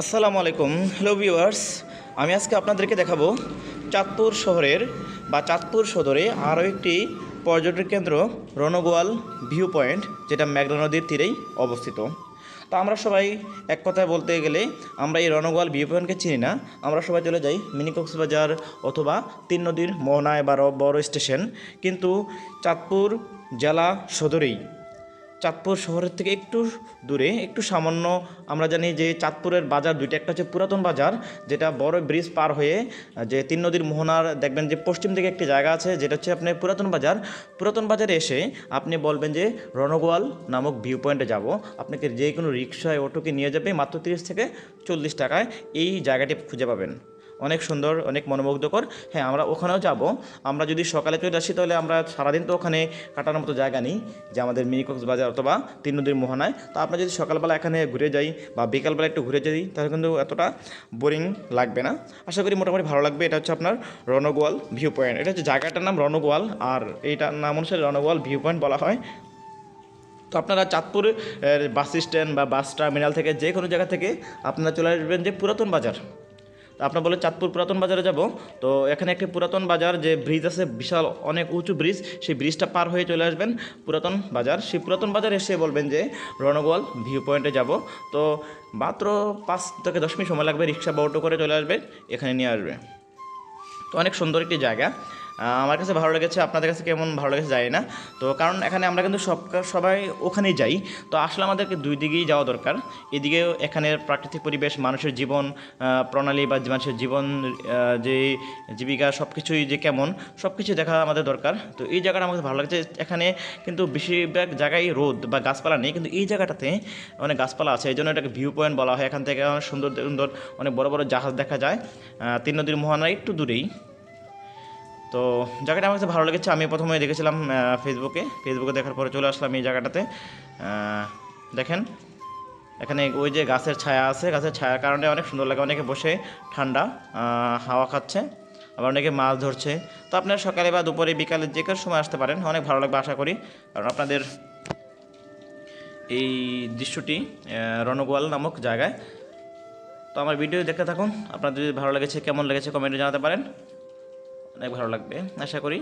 আসসালামু আলাইকুম, hello viewers. আমি আজকে আপনাদেরকে দেখাবো চাঁদপুর শহরের বা চাঁদপুর সদরে আরও একটি পর্যটন কেন্দ্র, রণগোয়াল ভিউ পয়েন্ট, যেটা মেঘনা নদীর তীরেই অবস্থিত। তো আমরা সবাই এক কথায় বলতে গেলে আমরা এই রণগোয়াল ভিউ পয়েন্টকে চিনি না। আমরা সবাই চলে যাই মিনি কক্সবাজার অথবা তিন নদীর মোহনায় বা বড় স্টেশন। কিন্তু চাঁদপুর জেলা সদরেই চাঁদপুর শহরের থেকে একটু দূরে, একটু সামান্য আমরা জানি যে চাঁদপুরের বাজার দুইটা, একটা হচ্ছে পুরাতন বাজার, যেটা বড় ব্রিজ পার হয়ে, যে তিন নদীর মোহনার দেখবেন যে পশ্চিম দিকে একটি জায়গা আছে, যেটা হচ্ছে আপনার পুরাতন বাজার। পুরাতন বাজারে এসে আপনি বলবেন যে রণগোয়াল নামক ভিউ পয়েন্টে যাব। আপনাকে যে কোনো রিক্সায়, অটোকে নিয়ে যাবে মাত্র তিরিশ থেকে চল্লিশ টাকায়। এই জায়গাটি খুঁজে পাবেন। অনেক সুন্দর, অনেক মনোমুগ্ধকর। হ্যাঁ আমরা ওখানেও যাব। আমরা যদি সকালে চলে আসি, তাহলে আমরা সারাদিন তো ওখানে কাটানোর মতো জায়গা নেই, যে আমাদের মিনি বাজার অথবা তিন নদীর মোহনায়। তো আমরা যদি সকালবেলা এখানে ঘুরে যাই বা বিকালবেলা একটু ঘুরে যাই, তাহলে কিন্তু এতটা বোরিং লাগবে না। আশা করি মোটামুটি ভালো লাগবে। এটা হচ্ছে আপনার রণগোয়াল ভিউ পয়েন্ট এটা হচ্ছে জায়গাটার নাম রণগোয়াল, আর এইটার নাম অনুসারে রণগোয়াল ভিউ পয়েন্ট বলা হয়। তো আপনারা চাঁদপুর বাস স্ট্যান্ড বা বাস টার্মিনাল থেকে যে কোনো জায়গা থেকে আপনারা চলে আসবেন যে পুরাতন বাজার। তো আপনার বলে চাঁদপুর পুরাতন বাজারে যাব। তো এখানে একটি পুরাতন বাজার যে ব্রিজ আছে, বিশাল, অনেক উঁচু ব্রিজ সেই ব্রিজটা পার হয়ে চলে আসবেন পুরাতন বাজার। সেই পুরাতন বাজার এসে বলবেন যে, রণগোয়াল ভিউ পয়েন্টে যাব। তো মাত্র পাঁচ থেকে দশ মিনিট সময় লাগবে, রিক্সা বা অটো করে চলে আসবে, এখানে নিয়ে আসবে। তো অনেক সুন্দর একটি জায়গা। আমার কাছে ভালো লেগেছে, আপনাদের কাছে কেমন ভালো লেগেছে জানি না। তো কারণ এখানে আমরা কিন্তু সব সবাই ওখানেই যাই। তো আসলে আমাদেরকে দুই দিকেই যাওয়া দরকার। এদিকেও এখানের প্রাকৃতিক পরিবেশ, মানুষের জীবন প্রণালী বা মানুষের জীবন যে জীবিকা সব কিছুই যে কেমন সব কিছু দেখা আমাদের দরকার। তো এই জায়গাটা আমাকে ভালো লাগছে। এখানে কিন্তু বেশিরভাগ জায়গায় রোদ বা গাছপালা নেই, কিন্তু এই জায়গাটাতে অনেক গাছপালা আছে। এই জন্য এটাকে ভিউ পয়েন্ট বলা হয়। এখান থেকে অনেক সুন্দর সুন্দর অনেক বড় বড় জাহাজ দেখা যায়। তিন নদীর মোহনার একটু দূরেই। তো জায়গাটা আমার কাছে ভালো লেগেছে। আমি প্রথমে দেখেছিলাম ফেসবুকে ফেসবুকে দেখার পরে চলে আসলাম এই জায়গাটাতে। দেখেন, এখানে ওই যে গাছের ছায়া আছে। গাছের ছায়ার কারণে অনেক সুন্দর লাগে। অনেকে বসে ঠান্ডা হাওয়া খাচ্ছে, আবার অনেকে মাছ ধরছে। তো আপনারা সকালে বা দুপুরে, বিকালে যে কোনো সময় আসতে পারেন। অনেক ভালো লাগবে, আশা করি। কারণ আপনাদের এই দৃশ্যটি রণগোয়াল নামক জায়গায়। তো আমার ভিডিও দেখতে থাকুন। আপনাদের যদি ভালো লেগেছে, কেমন লেগেছে, কমেন্টে জানাতে পারেন। অনেক ভালো লাগবে আশা করি।